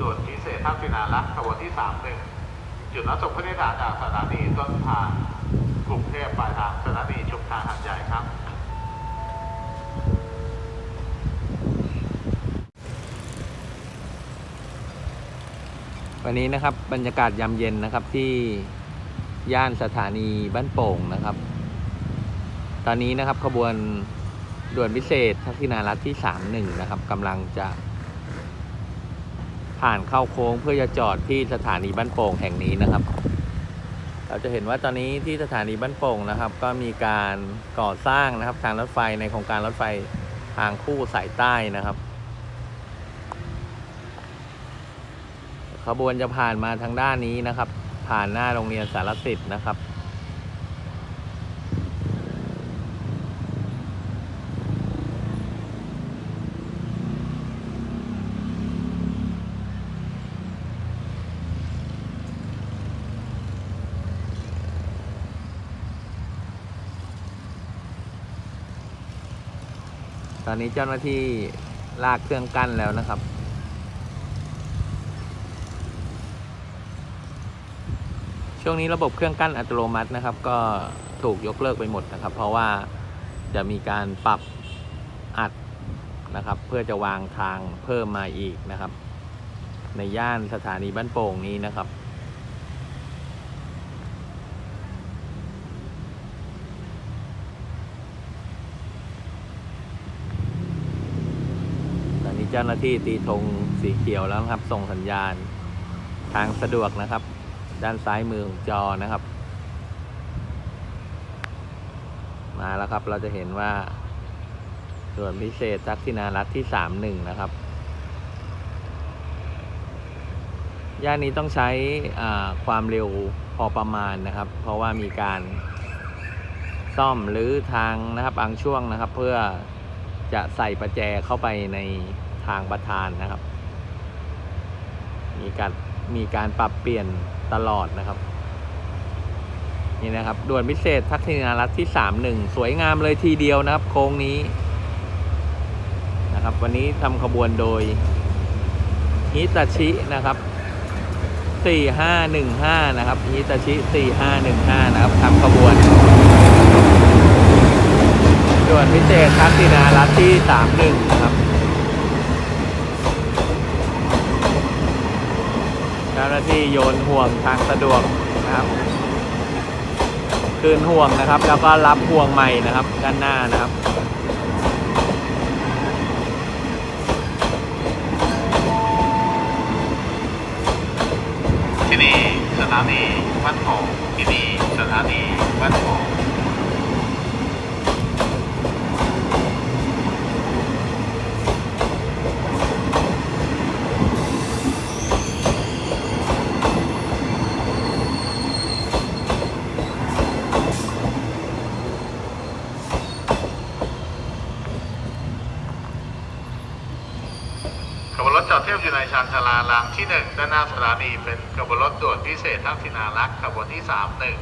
ด่วนพิเศษทักษิณารักษ์ขบวนที่สามหนึ่งจุดรับส่งผู้โดยสารจากสถานีต้นทางกรุงเทพปลายทางสถานีชุมทางหัดใหญ่ครับวันนี้นะครับบรรยากาศยามเย็นนะครับที่ย่านสถานีบ้านโป่งนะครับ ตอนนี้นะครับขบวนด่วนพิเศษทักษิณารัฐที่ 31 นะครับกำลังจะ ผ่านเข้าโค้งเพื่อจะจอดที่สถานีบ้านโป่งแห่งนี้นะครับ เราจะเห็นว่าตอนนี้ที่สถานีบ้านโป่งนะครับ ก็มีการก่อสร้างนะครับทางรถไฟในโครงการรถไฟทางคู่สายใต้นะครับ ขบวนจะผ่านมาทางด้านนี้นะครับ ผ่านหน้าโรงเรียนสารสิทธิ์นะครับ อนนี้เจ้าหน้าที่ลากเครื่องกั้นแล้วนะครับ ช่วงนี้ระบบเครื่องกั้นอัตโนมัตินะครับ ก็ถูกยกเลิกไปหมดนะครับ เพราะว่าจะมีการปรับอัดนะครับ เพื่อจะวางทางเพิ่มมาอีกนะครับ ในย่านสถานีบ้านโป่งนี้นะครับ ตอนนี้ เจ้าหน้าที่ตีธงสีเขียวแล้วนะครับ ส่งสัญญาณทางสะดวกนะครับ ด้านซ้ายมือของจอนะครับ มาแล้วครับเราจะเห็นว่า ส่วนพิเศษทักษิณารัฐที่สามหนึ่งนะครับย่านนี้ต้องใช้ความเร็วพอประมาณนะครับ เพราะว่ามีการซ่อมหรือทางนะครับบางช่วงนะครับ เพื่อจะใส่ประแจเข้าไปใน ทางประธานนะครับ มีการมีการปรับเปลี่ยนตลอดนะครับ นี่นะครับด่วนพิเศษทักษิณารัฐที่31สวยงามเลยทีเดียวนะครับ โค้งนี้นะครับ วันนี้ทำขบวนโดยฮิตาชินะครับ4515นะครับฮิตาชิ4515นะครับทำขบวนด่วนพิเศษทักษิณารัฐที่31นะครับ เจ้าที่โยนห่วงทางสะดวกนะครับ คืนห่วงนะครับ แล้วก็รับห่วงใหม่นะครับ ด้านหน้านะครับที่นี่สถานีบ้านโป่งที่นี่สถานีบ้านโป่ ถจอดเทียบอยู่ในชานชาลารางที่หนึ่งด้านหน้าสถานีเป็นขบวนรถด่วนพิเศษทักษิณารักษ์ขบวนที่สามหนึ่ง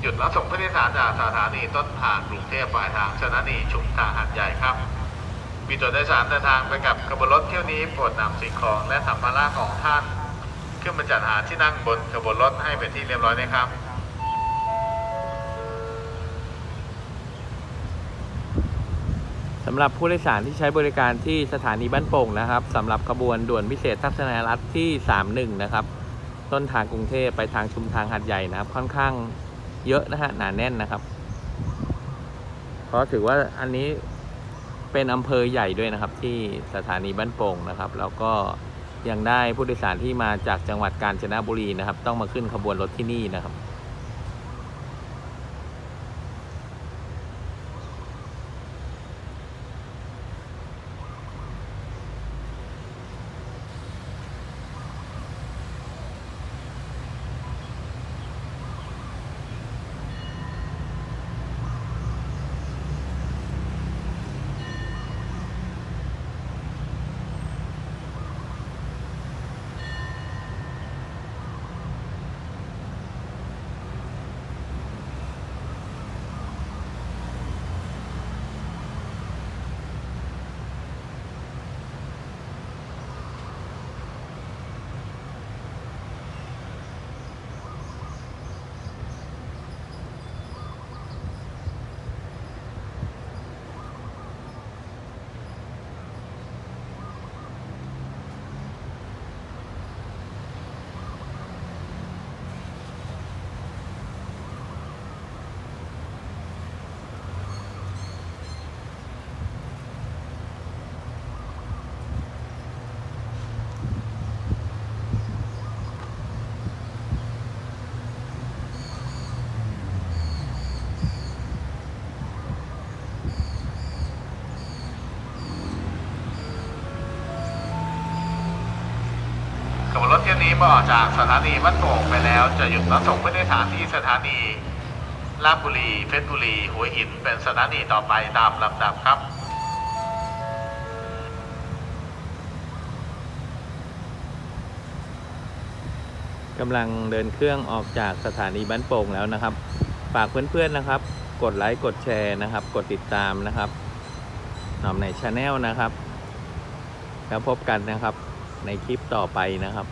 หยุดรับส่งผู้โดยสารจากสถานีต้นทางกรุงเทพปลายทางสถานีชุมทางหัดใหญ่ครับ มีตัวโดยสารเดินทางไปกับขบวนรถเที่ยวนี้โปรดนำสิ่งของและสัมภาระของท่าน ขึ้นมาจัดหาที่นั่งบนขบวนรถให้เป็นที่เรียบร้อยนะครับ สำหรับผู้โดยสารที่ใช้บริการที่สถานีบ้านโป่งนะครับสำหรับขบวนด่วนพิเศษทักษณรัฐที่ 31 นะครับ ต้นทางกรุงเทพไปทางชุมทางหัดใหญ่นะครับ ค่อนข้างเยอะนะฮะหนาแน่นนะครับ เพราะถือว่าอันนี้เป็นอำเภอใหญ่ด้วยนะครับที่สถานีบ้านโป่งนะครับ แล้วก็ยังได้ผู้โดยสารที่มาจากจังหวัดกาญจนบุรีนะครับ ต้องมาขึ้นขบวนรถที่นี่นะครับ เที่ยวนี้เมื่อออกจากสถานีบ้านโป่งไปแล้ว จะหยุดรับส่งผู้โดยสารที่สถานีลาดบุรีเพชรบุรี หัวหิน เป็นสถานีต่อไปตามลำดับครับกำลังเดินเครื่องออกจากสถานีบ้านโป่งแล้วนะครับ ฝากเพื่อนๆนะครับ กดไลค์กดแชร์นะครับ กดติดตามนะครับหนอมในชาแนลนะครับ แล้วพบกันนะครับในคลิปต่อไปนะครับ